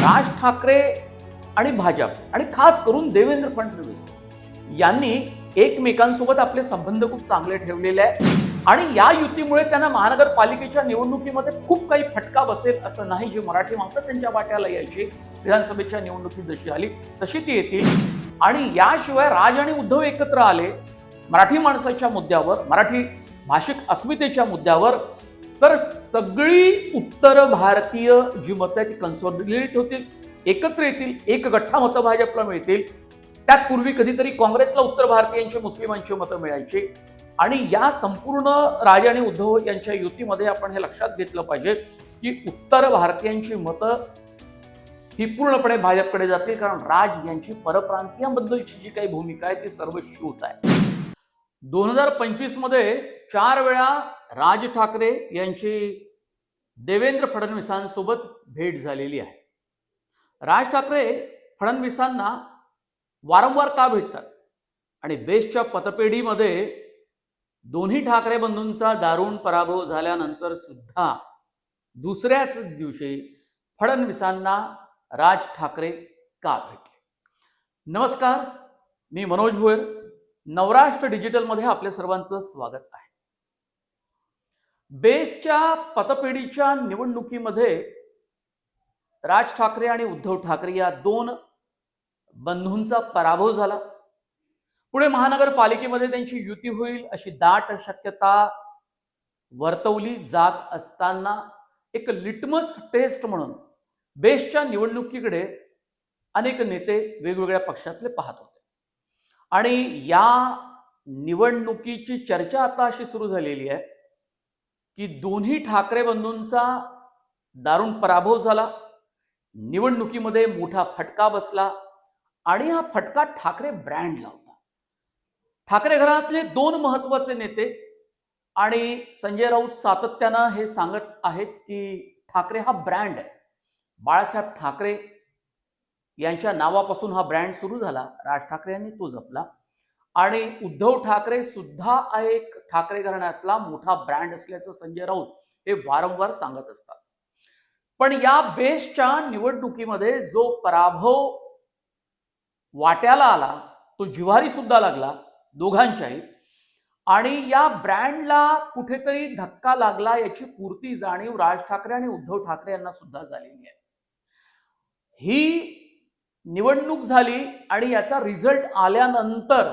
राज ठाकरे आणि भाजप आणि खास करून देवेंद्र फडणवीस यांनी एकमेकांसोबत आपले संबंध खूप चांगले ठेवलेले आहे आणि या युतीमुळे त्यांना महानगरपालिकेच्या निवडणुकीमध्ये खूप काही फटका बसेल असं नाही जे मराठी माणसं त्यांच्या वाट्याला यायची. विधानसभेच्या निवडणुकीत जशी आली तशी ती येतील. आणि याशिवाय राज आणि उद्धव एकत्र आले मराठी माणसाच्या मुद्द्यावर मराठी भाषिक अस्मितेच्या मुद्द्यावर तर सगळी उत्तर भारतीय जी मतं आहेत ती कन्सॉलिडेट होतील एकत्र येतील एक गठ्ठा मतं भाजपला मिळतील. त्यात पूर्वी कधीतरी काँग्रेसला उत्तर भारतीयांची मुस्लिमांची मतं मिळायची. आणि या संपूर्ण राज आणि उद्धव यांच्या युतीमध्ये आपण हे लक्षात घेतलं पाहिजे की उत्तर भारतीयांची मतं ही पूर्णपणे भाजपकडे जातील. कारण राज यांची परप्रांतीयांबद्दलची जी काही भूमिका आहे ती सर्वश्रुत आहे. दोन हजार पंचवीसमध्ये चार वेळा राज ठाकरे यांची देवेंद्र फडणवीसांसोबत भेट झालेली आहे. राज ठाकरे फडणवीसांना वारंवार का भेटतात? आणि बेस्टच्या पतपेढीमध्ये दोन्ही ठाकरे बंधूंचा दारुण पराभव झाल्यानंतर सुद्धा दुसऱ्याच दिवशी फडणवीसांना राज ठाकरे का भेटले? नमस्कार मी मनोज भोयर नवराष्ट्र डिजिटलमध्ये आपल्या सर्वांचं स्वागत आहे. बेसच्या पतपेढीच्या निवडणुकीमध्ये राज ठाकरे आणि उद्धव ठाकरे या दोन बंधूंचा पराभव झाला. पुढे महानगरपालिकेमध्ये त्यांची युती होईल अशी दाट शक्यता वर्तवली जात असताना एक लिटमस टेस्ट म्हणून बेस्टच्या निवडणुकीकडे अनेक नेते वेगवेगळ्या पक्षातले पाहत होते. आणि या निवडणुकीची चर्चा आता अशी सुरू झालेली आहे. की दोन्ही ठाकरे बंधूंचा दारुण पराभव झाला निवडणुकीमध्ये मोठा फटका बसला आणि हा फटका ठाकरे ब्रँडला होता. ठाकरे घरातले दोन महत्त्वाचे नेते आणि संजय राऊत सातत्यानं हे सांगत आहेत की ठाकरे हा ब्रँड आहे. बाळासाहेब ठाकरे यांच्या नावापासून हा ब्रँड सुरू झाला राज ठाकरे यांनी तो जपला आणि उद्धव ठाकरे सुद्धा एक ठाकरे घराण्यातला मोठा ब्रँड असल्याचं संजय राऊत हे वारंवार सांगत असतात. पण या बेसच्या निवडणुकीमध्ये जो पराभव वाट्याला आला तो जिव्हारी सुद्धा लागला दोघांच्याही. आणि या ब्रँडला कुठेतरी धक्का लागला याची पूर्ती जाणीव राज ठाकरे आणि उद्धव ठाकरे यांना सुद्धा झालेली आहे. ही निवडणूक झाली आणि याचा रिझल्ट आल्यानंतर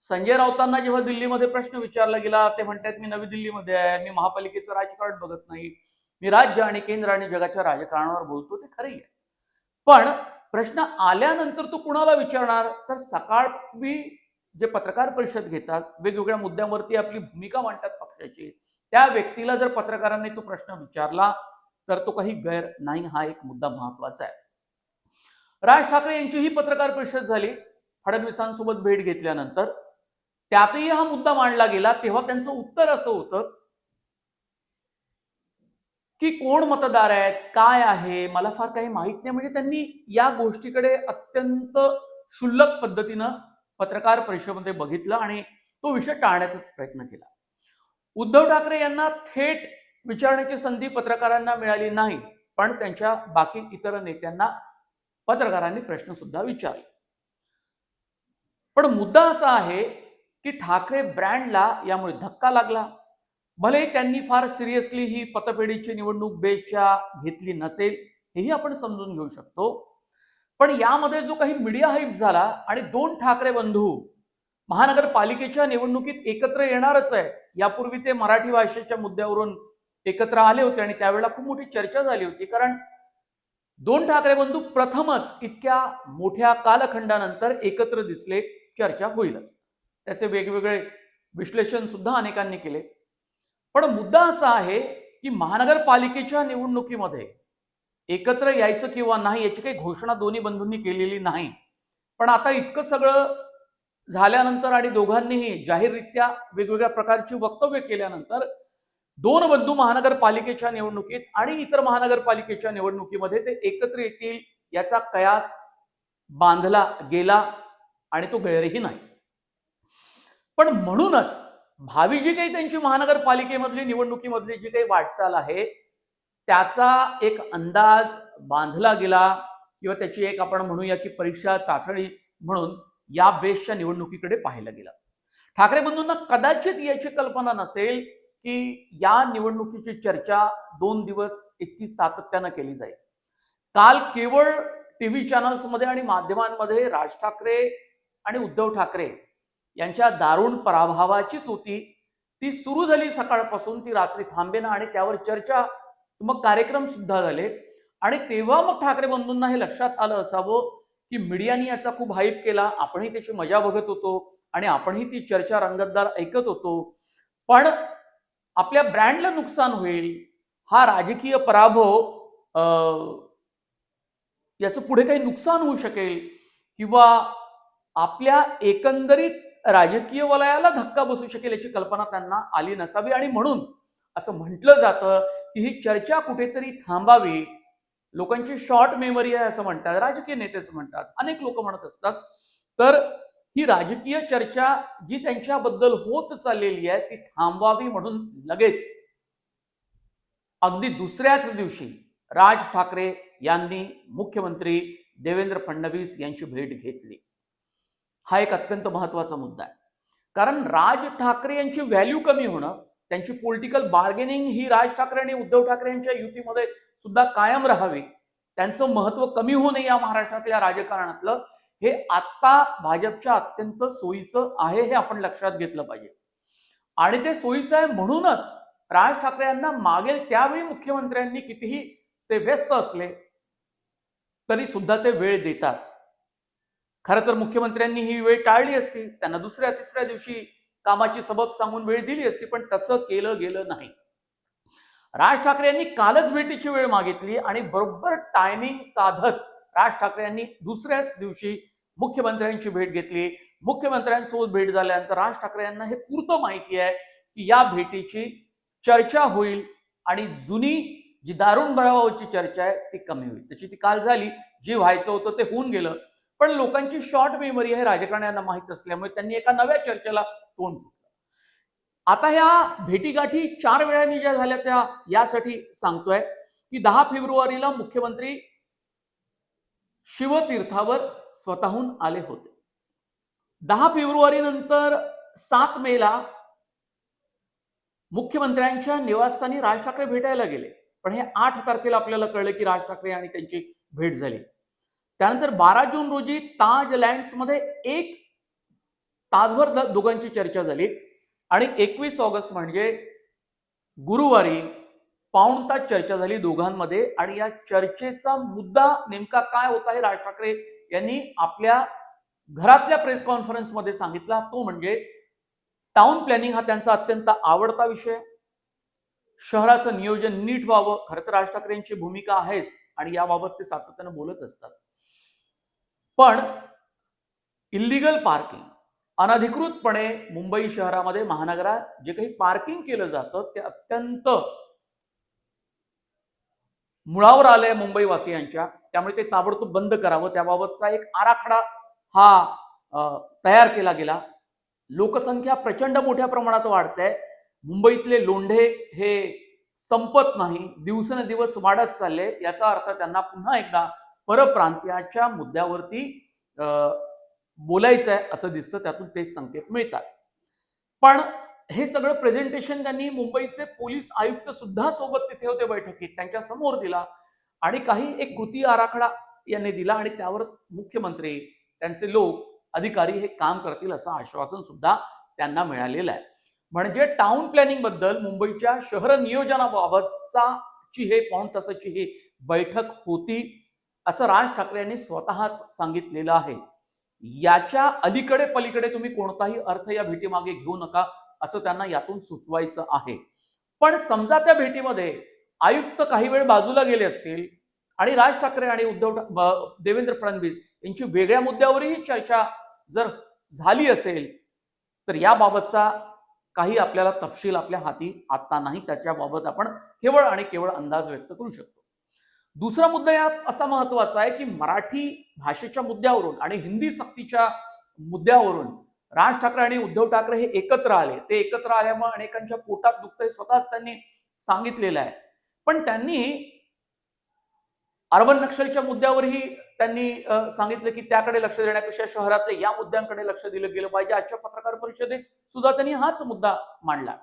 संजय राऊतांना जेव्हा दिल्लीमध्ये प्रश्न विचारला गेला ते म्हणतात मी नवी दिल्लीमध्ये आहे मी महापालिकेचं राजकारण बघत नाही. मी राज्य आणि केंद्र आणि जगाच्या राजकारणावर बोलतो ते खरंही आहे. पण प्रश्न आल्यानंतर तो कुणाला विचारणार? तर सकाळी जे पत्रकार परिषद घेतात वेगवेगळ्या मुद्द्यांवरती आपली भूमिका मांडतात पक्षाची. त्या व्यक्तीला जर पत्रकारांनी तो प्रश्न विचारला तर तो काही गैर नाही हा एक मुद्दा महत्त्वाचा आहे. राज ठाकरे यांची ही पत्रकार परिषद झाली. फडणवीसांसोबत भेट घेतल्यानंतर त्यातही हा मुद्दा मांडला गेला तेव्हा त्यांचं उत्तर असं होतं की कोण मतदार आहेत काय आहे मला फार काही माहीत नाही. म्हणजे त्यांनी या गोष्टीकडे अत्यंत क्षुल्लक पद्धतीनं पत्रकार परिषदेमध्ये बघितलं आणि तो विषय टाळण्याचाच प्रयत्न केला. उद्धव ठाकरे यांना थेट विचारण्याची संधी पत्रकारांना मिळाली नाही पण त्यांच्या बाकी इतर नेत्यांना पत्रकारांनी प्रश्न सुद्धा विचारले. पण मुद्दा असा आहे की ठाकरे ब्रँडला यामुळे धक्का लागला. भले त्यांनी फार सिरियसली ही पतपेढीची निवडणूक बेसच्या घेतली नसेल हेही आपण समजून घेऊ शकतो. पण यामध्ये जो काही मीडिया हाईप झाला आणि दोन ठाकरे बंधू महानगरपालिकेच्या निवडणुकीत एकत्र येणारच आहे यापूर्वी ते मराठी भाषेच्या मुद्द्यावरून एकत्र आले होते आणि त्यावेळेला खूप मोठी चर्चा झाली होती. कारण दोन ठाकरे बंधू प्रथमच इतक्या मोठ्या कालखंडानंतर एकत्र दिसले चर्चा होईलच. त्याचे वेगवेगळे विश्लेषण सुद्धा अनेकांनी केले. पण मुद्दा असा आहे की महानगरपालिकेच्या निवडणुकीमध्ये एकत्र यायचं किंवा नाही याची काही घोषणा दोन्ही बंधूंनी केलेली नाही. पण आता इतकं सगळं झाल्यानंतर आणि दोघांनीही जाहीररित्या वेगवेगळ्या प्रकारची वक्तव्य केल्यानंतर दोन बंधू महानगरपालिकेच्या निवडणुकीत आणि इतर महानगरपालिकेच्या निवडणुकीमध्ये ते एकत्र येतील याचा कयास बांधला गेला आणि तो गैरही नाही. पण म्हणूनच भावी जी काही त्यांची महानगरपालिकेमधली निवडणुकीमधली जी काही वाटचाल आहे त्याचा एक अंदाज बांधला गेला किंवा त्याची एक आपण म्हणूया की परीक्षा चाचणी म्हणून या बेसच्या निवडणुकीकडे पाहायला गेलं. ठाकरे बंधूंना कदाचित याची कल्पना नसेल की या निवडणुकीची चर्चा दोन दिवस इतकी सातत्यानं केली जाईल. काल केवळ टीव्ही चॅनल्समध्ये आणि माध्यमांमध्ये राज ठाकरे आणि उद्धव ठाकरे यांच्या दारुण पराभवाचीच होती. ती सुरू झाली सकाळपासून ती रात्री थांबेना आणि त्यावर चर्चा मग कार्यक्रम सुद्धा झाले. आणि तेव्हा मग ठाकरे बंधूंना हे लक्षात आलं असावं की मीडियाने याचा खूप हाईप केला. आपणही त्याची मजा बघत होतो आणि आपणही ती चर्चा रंगतदार ऐकत होतो. पण आपल्या ब्रँडला नुकसान होईल हा राजकीय पराभव अं, याचं पुढे काही नुकसान होऊ शकेल किंवा आपल्या एकंदरीत राजकीय वलयाला धक्का बसू शकेल याची कल्पना त्यांना आली नसावी. आणि म्हणून असं म्हटलं जातं की ही चर्चा कुठेतरी थांबावी. लोकांची शॉर्ट मेमरी आहे असं म्हणतात राजकीय नेतेच म्हणतात. अनेक लोक म्हणत असतात. तर ही राजकीय चर्चा जी त्यांच्याबद्दल होत चाललेली आहे ती थांबवावी म्हणून लगेच. अगदी दुसऱ्याच दिवशी राज ठाकरे यांनी मुख्यमंत्री देवेंद्र फडणवीस यांची भेट घेतली. हा एक अत्यंत महत्त्वाचा मुद्दा आहे. कारण राज ठाकरे यांची व्हॅल्यू कमी होणं त्यांची पॉलिटिकल बार्गेनिंग ही राज ठाकरे आणि उद्धव ठाकरे यांच्या युतीमध्ये सुद्धा कायम राहावी त्यांचं महत्त्व कमी होऊ नये या महाराष्ट्रातल्या राजकारणातलं हे आत्ता भाजपच्या अत्यंत सोयीचं आहे हे आपण लक्षात घेतलं पाहिजे. आणि ते सोयीचं आहे म्हणूनच राज ठाकरे यांना मागेल त्यावेळी मुख्यमंत्र्यांनी कितीही ते व्यस्त असले तरी सुद्धा ते वेळ देतात. खरं तर मुख्यमंत्र्यांनी ही वेळ टाळली असती त्यांना दुसऱ्या तिसऱ्या दिवशी कामाची सबब सांगून वेळ दिली असती पण तसं केलं गेलं नाही. राज ठाकरे यांनी कालच भेटीची वेळ मागितली आणि बरोबर टायमिंग साधत राज ठाकरे यांनी दुसऱ्याच दिवशी मुख्यमंत्र्यांची भेट घेतली. मुख्यमंत्र्यांसोबत भेट झाल्यानंतर राज ठाकरे यांना हे पुरतं माहिती आहे की या भेटीची चर्चा होईल आणि जुनी जी दारुण भरावाची चर्चा आहे ती कमी होईल. त्याची ती काल झाली. जे व्हायचं होतं ते होऊन गेलं. पण लोकांची शॉर्ट मेमरी हे राजकारण्यांना माहीत असल्यामुळे त्यांनी एका नव्या चर्चेला तोंड फुटलं आता ह्या भेटीगाठी चार वेळांनी ज्या झाल्या त्या यासाठी सांगतोय की दहा फेब्रुवारीला मुख्यमंत्री शिवतीर्थावर स्वतःहून आले होते. दहा फेब्रुवारी नंतर सात मेला मुख्यमंत्र्यांच्या निवासस्थानी राज ठाकरे भेटायला गेले. पण हे आठ तारखेला आपल्याला कळलं की राज ठाकरे आणि त्यांची भेट झाली. त्यानंतर बारा जून रोजी ताज लँड्समध्ये एक तासभर दोघांची चर्चा झाली. आणि एकवीस ऑगस्ट म्हणजे गुरुवारी पाऊण तास चर्चा झाली दोघांमध्ये. आणि या चर्चेचा मुद्दा नेमका काय होता हे राज ठाकरे यांनी आपल्या घरातल्या प्रेस कॉन्फरन्समध्ये सांगितला. तो म्हणजे टाउन प्लॅनिंग हा त्यांचा अत्यंत आवडता विषय. शहराचं नियोजन नीट व्हावं. खरं तर राज ठाकरे यांची भूमिका आहेच. आणि याबाबत ते सातत्यानं बोलत असतात. पण इल्लिगल पार्किंग अनधिकृतपणे मुंबई शहरामध्ये महानगरात जे काही पार्किंग केलं जातं ते अत्यंत मुळावर आलंय मुंबईवासियांच्या. त्यामुळे ते ताबडतोब बंद करावं. त्याबाबतचा एक आराखडा हा तयार केला गेला. लोकसंख्या प्रचंड मोठ्या प्रमाणात वाढते मुंबईतले लोंढे हे संपत नाही. दिवसेंदिवस वाढत चालले याचा अर्थ त्यांना पुन्हा एकदा परप्रांतीयाच्या मुद्द्यावरती बोलायचं आहे असं दिसतं त्यातून तेच संकेत मिळतात. पण हे सगळं प्रेझेंटेशन त्यांनी मुंबईचे पोलीस आयुक्त सुद्धा सोबत तिथे होते बैठकीत. त्यांच्यासमोर दिला आणि काही एक कृती आराखडा यांनी दिला आणि त्यावर मुख्यमंत्री त्यांचे लोक अधिकारी हे काम करतील असं आश्वासन सुद्धा त्यांना मिळालेलं आहे. म्हणजे टाउन प्लॅनिंगबद्दल मुंबईच्या शहर नियोजनाबाबतचा ची हे पाऊण तासाची ही बैठक होती. असं राज ठाकरे यांनी स्वतःच सांगितलेलं आहे. याच्या अलीकडे पलीकडे तुम्ही कोणताही अर्थ या भेटीमागे घेऊ नका असं त्यांना यातून सुचवायचं आहे. पण समजा त्या भेटीमध्ये आयुक्त काही वेळ बाजूला गेले असतील आणि राज ठाकरे आणि उद्धव ठा- देवेंद्र फडणवीस यांची वेगळ्या मुद्द्यावरही चर्चा जर झाली असेल तर याबाबतचा काही आपल्याला तपशील आपल्या हाती आता नाही. त्याच्याबाबत आपण केवळ आणि केवळ अंदाज व्यक्त करू शकतो. दुसरा मुद्दा यात असा महत्त्वाचा आहे की मराठी भाषेच्या मुद्द्यावरून आणि हिंदी सक्तीच्या मुद्द्यावरून राज ठाकरे आणि उद्धव ठाकरे हे एकत्र आले. ते एकत्र आल्यामुळे अनेकांच्या पोटात दुखतंय. स्वतःच त्यांनी सांगितलेलं आहे. पण त्यांनी अर्बन नक्षलच्या मुद्द्यावरही त्यांनी सांगितलं की त्याकडे लक्ष देण्यापेक्षा शहरातले या मुद्द्यांकडे लक्ष दिलं गेलं पाहिजे. आजच्या पत्रकार परिषदेत सुद्धा त्यांनी हाच मुद्दा मांडला.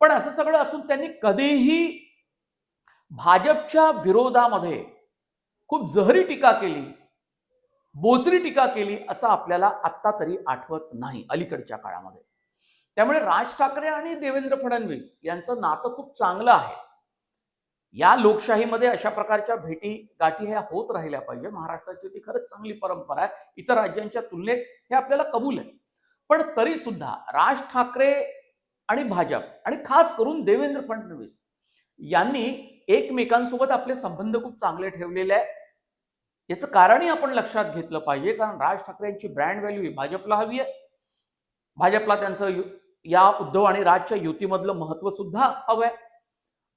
पण असं सगळं असून त्यांनी कधीही भाजपच्या विरोधामध्ये खूप जहरी टीका केली बोचरी टीका केली असं आपल्याला आत्ता तरी आठवत नाही अलीकडच्या काळामध्ये. त्यामुळे राज ठाकरे आणि देवेंद्र फडणवीस यांचं नातं खूप चांगलं आहे. या लोकशाहीमध्ये अशा प्रकारच्या भेटी गाठी ह्या होत राहिल्या पाहिजे. महाराष्ट्राची ती खरंच चांगली परंपरा आहे. इतर राज्यांच्या तुलनेत हे आपल्याला कबूल आहे. पण तरी सुद्धा राज ठाकरे आणि भाजप आणि खास करून देवेंद्र फडणवीस यांनी एकमेकांसोबत आपले संबंध खूप चांगले ठेवलेले आहे याचं कारणही आपण लक्षात घेतलं पाहिजे कारण राज ठाकरे यांची ब्रँड व्हॅल्यू ही भाजपला हवी आहे. भाजपला त्यांचं या उद्धव आणि राजच्या युतीमधलं महत्त्व सुद्धा हवं आहे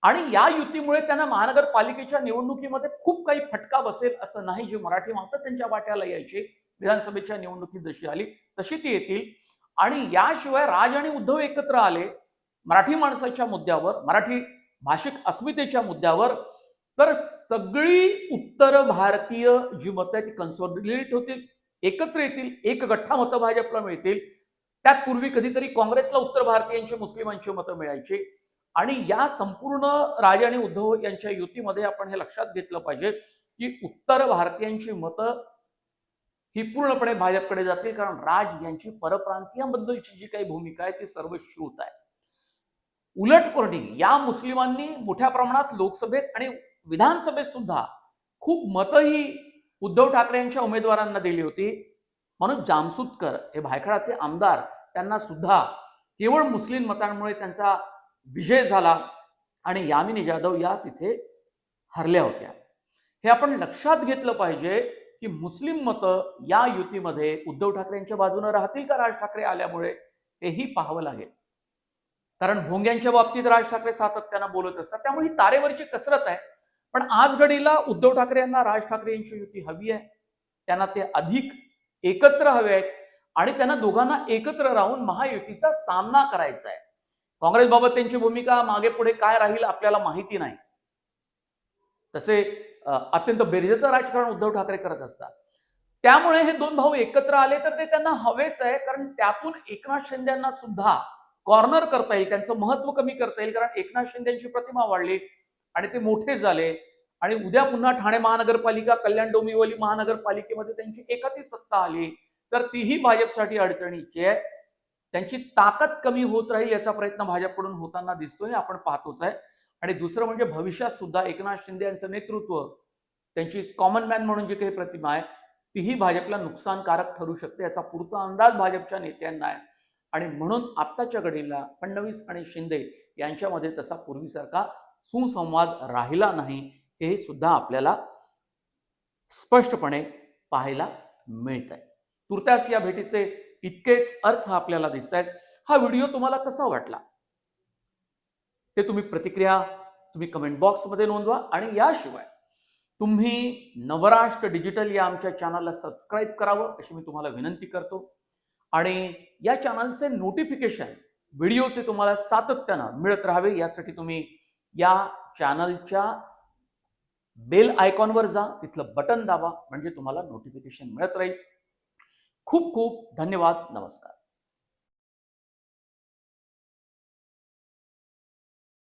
आणि या युतीमुळे त्यांना महानगरपालिकेच्या निवडणुकीमध्ये खूप काही फटका बसेल असं नाही जे मराठी मागतात त्यांच्या वाट्याला यायचे. विधानसभेच्या निवडणुकीत जशी आली तशी ती येतील. आणि याशिवाय राज आणि उद्धव एकत्र आले मराठी माणसाच्या मुद्द्यावर मराठी भाषिक अस्मितेच्या मुद्द्यावर. तर सगळी उत्तर भारतीय जी मतं आहेत ती कन्सॉलिडेट होतील एकत्र येतील एक गठ्ठा मतं भाजपला मिळतील. त्यात पूर्वी कधीतरी काँग्रेसला उत्तर भारतीयांची मुस्लिमांची मतं मिळायची. आणि या संपूर्ण राज आणि उद्धव यांच्या युतीमध्ये आपण हे लक्षात घेतलं पाहिजे की उत्तर भारतीयांची मतं ही पूर्णपणे भाजपकडे जातील. कारण राज यांची परप्रांतीयांबद्दलची जी काही भूमिका आहे ती सर्वश्रुत आहे. उलटकोरडी या मुस्लिमांनी मोठ्या प्रमाणात लोकसभेत आणि विधानसभेत सुद्धा खूप मतंही उद्धव ठाकरे यांच्या उमेदवारांना दिली होती. म्हणून जामसुदकर हे भायखळाचे आमदार त्यांना सुद्धा केवळ मुस्लिम मतांमुळे त्यांचा विजय झाला आणि यामिनी जाधव या तिथे हरल्या होत्या. हे आपण लक्षात घेतलं पाहिजे की मुस्लिम मतं या युतीमध्ये उद्धव ठाकरे यांच्या बाजूने राहतील का राज ठाकरे आल्यामुळे हेही पाहावं लागेल. कारण भोंग्यांच्या बाबतीत राज ठाकरे सातत्यानं बोलत असतात. त्यामुळे ही तारेवरची कसरत आहे. पण आज घडीला उद्धव ठाकरे यांना राज ठाकरे यांची युती हवी आहे. त्यांना ते अधिक एकत्र हवे आहेत आणि त्यांना दोघांना एकत्र राहून महायुतीचा सामना करायचा आहे. काँग्रेसबाबत त्यांची भूमिका मागे पुढे काय राहील आपल्याला माहिती नाही. तसे अत्यंत बेरजेचं राजकारण उद्धव ठाकरे करत असतात. त्यामुळे हे दोन भाऊ एकत्र आले तर ते त्यांना हवेच आहे. कारण त्यातून एकनाथ शिंदेना सुद्धा कॉर्नर करता येईल त्यांचं महत्त्व कमी करता येईल कारण एकनाथ शिंदेची प्रतिमा वाढली आणि ते मोठे झाले. आणि उद्या पुन्हा ठाणे महानगरपालिका कल्याण डोंबिवली महानगरपालिकेमध्ये त्यांची एकाची सत्ता आली. तर तीही भाजपसाठी अडचणीची आहे. त्यांची ताकद कमी होत राहील याचा प्रयत्न भाजपकडून होताना दिसतोय आपण पाहतोच आहे. आणि दुसरं म्हणजे भविष्यात सुद्धा एकनाथ शिंदे यांचं नेतृत्व त्यांची कॉमन मॅन म्हणून जी काही प्रतिमा आहे तीही भाजपला नुकसानकारक ठरू शकते याचा पुरता अंदाज भाजपच्या नेत्यांना आहे. आणि म्हणून आत्ताच्या घडीला फडणवीस आणि शिंदे यांच्यामध्ये तसा पूर्वीसारखा सुसंवाद राहिला नाही हे सुद्धा आपल्याला स्पष्टपणे पाहायला मिळत आहे तुर्तास या भेटीचे इतकेच अर्थ आपल्याला दिसत आहेत हा व्हिडिओ तुम्हाला कसा वाटला? ते तुम्ही प्रतिक्रिया तुम्ही कमेंट बॉक्समध्ये नोंदवा आणि याशिवाय तुम्ही नवराष्ट्र डिजिटल या आमच्या चॅनलला सबस्क्राईब करावं अशी मी तुम्हाला विनंती करतो. आणि या चॅनलचे नोटिफिकेशन व्हिडिओचे तुम्हाला सातत्यानं मिळत राहावे. यासाठी तुम्ही या चॅनलच्या बेल आयकॉनवर जा. तिथलं बटन दाबा. म्हणजे तुम्हाला नोटिफिकेशन मिळत राहील. खूप खूप धन्यवाद. नमस्कार.